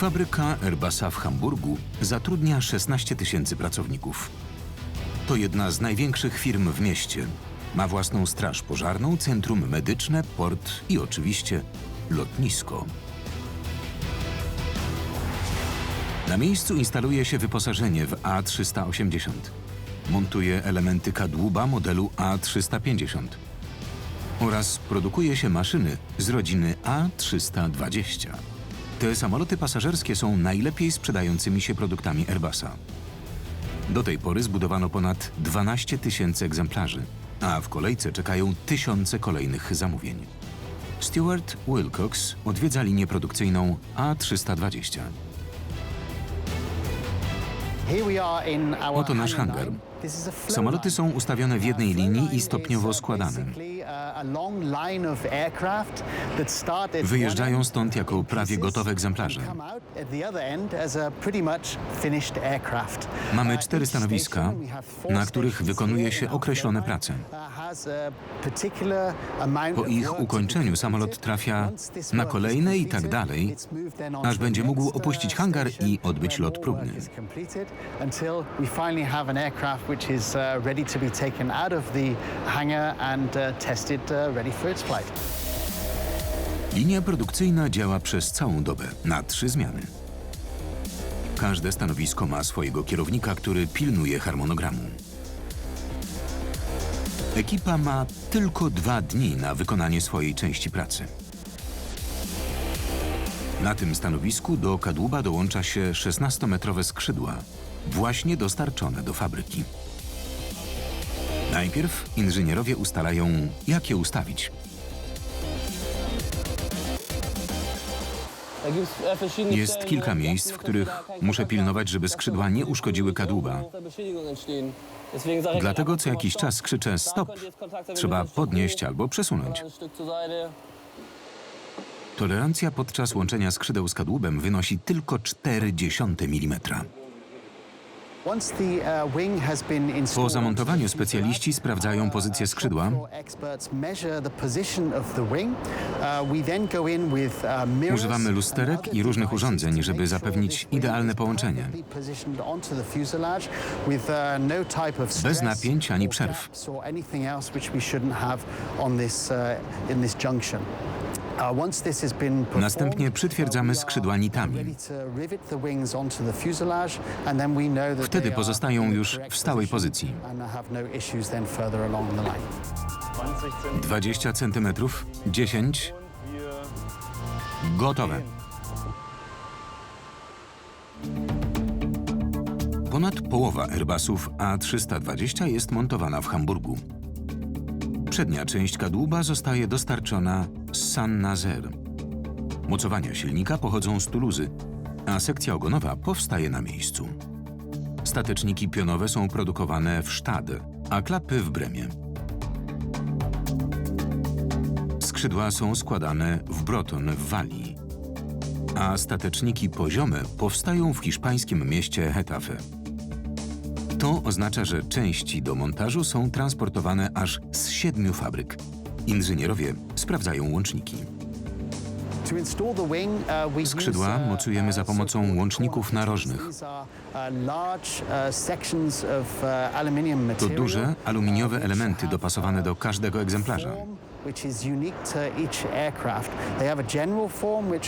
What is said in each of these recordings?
Fabryka Airbusa w Hamburgu zatrudnia 16 tysięcy pracowników. To jedna z największych firm w mieście. Ma własną straż pożarną, centrum medyczne, port i oczywiście lotnisko. Na miejscu instaluje się wyposażenie w A380. Montuje elementy kadłuba modelu A350. Oraz produkuje się maszyny z rodziny A320. Te samoloty pasażerskie są najlepiej sprzedającymi się produktami Airbusa. Do tej pory zbudowano ponad 12 tysięcy egzemplarzy, a w kolejce czekają tysiące kolejnych zamówień. Stuart Wilcox odwiedza linię produkcyjną A320. Oto nasz hangar. Samoloty są ustawione w jednej linii i stopniowo składane. Wyjeżdżają stąd jako prawie gotowe egzemplarze. Mamy cztery stanowiska, na których wykonuje się określone prace. Po ich ukończeniu samolot trafia na kolejne i tak dalej, aż będzie mógł opuścić hangar i odbyć lot próbny. uh, uh, uh. Linia produkcyjna działa przez całą dobę, na trzy zmiany. Każde stanowisko ma swojego kierownika, który pilnuje harmonogramu. Ekipa ma tylko dwa dni na wykonanie swojej części pracy. Na tym stanowisku do kadłuba dołącza się 16-metrowe skrzydła, właśnie dostarczone do fabryki. Najpierw inżynierowie ustalają, jak je ustawić. Jest kilka miejsc, w których muszę pilnować, żeby skrzydła nie uszkodziły kadłuba. Dlatego co jakiś czas krzyczę stop. Trzeba podnieść albo przesunąć. Tolerancja podczas łączenia skrzydeł z kadłubem wynosi tylko 0,4 mm. Po installed, zamontowaniu specjaliści sprawdzają pozycję skrzydła. Uh, uh, Używamy lusterek i różnych urządzeń, żeby zapewnić idealne połączenie. uh, no stress napięć ani przerw. Następnie przytwierdzamy skrzydła nitami. Wtedy pozostają już w stałej pozycji. and have no issues then further along the line. 20 cm, 10. Gotowe. Ponad połowa Airbusów A320 jest montowana w Hamburgu. Przednia część kadłuba zostaje dostarczona z Saint-Nazaire. Mocowania silnika pochodzą z Tuluzy, a sekcja ogonowa powstaje na miejscu. Stateczniki pionowe są produkowane w Stade, a klapy w Bremie. Skrzydła są składane w Broton w Walii, a stateczniki poziome powstają w hiszpańskim mieście Hetafe. To oznacza, że części do montażu są transportowane aż z siedmiu fabryk. Inżynierowie sprawdzają łączniki. Uh, Skrzydła uh, mocujemy za uh, pomocą łączników narożnych. To duże, aluminiowe elementy dopasowane do każdego egzemplarza.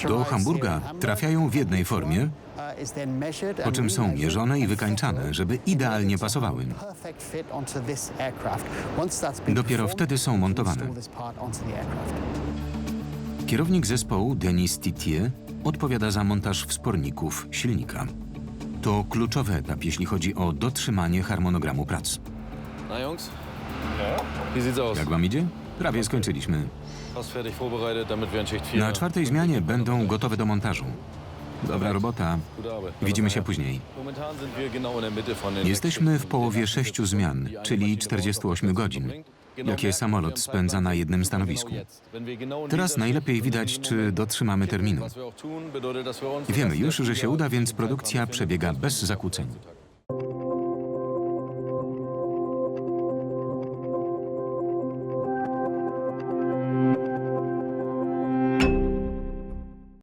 Do Hamburga trafiają w jednej formie, uh, po czym są mierzone i wykańczane, żeby idealnie pasowały. Dopiero wtedy są montowane. Kierownik zespołu Denis Titier odpowiada za montaż wsporników silnika. To kluczowy etap, jeśli chodzi o dotrzymanie harmonogramu prac. Na Jungs? Jak wam idzie? Prawie skończyliśmy. Fast fertig vorbereitet, damit wir in Schicht 4... Na czwartej zmianie będą gotowe do montażu. Dobra robota. Widzimy się później. Jesteśmy w połowie sześciu zmian, czyli 48 godzin, jakie samolot spędza na jednym stanowisku. Teraz najlepiej widać, czy dotrzymamy terminu. Wiemy już, że się uda, więc produkcja przebiega bez zakłóceń.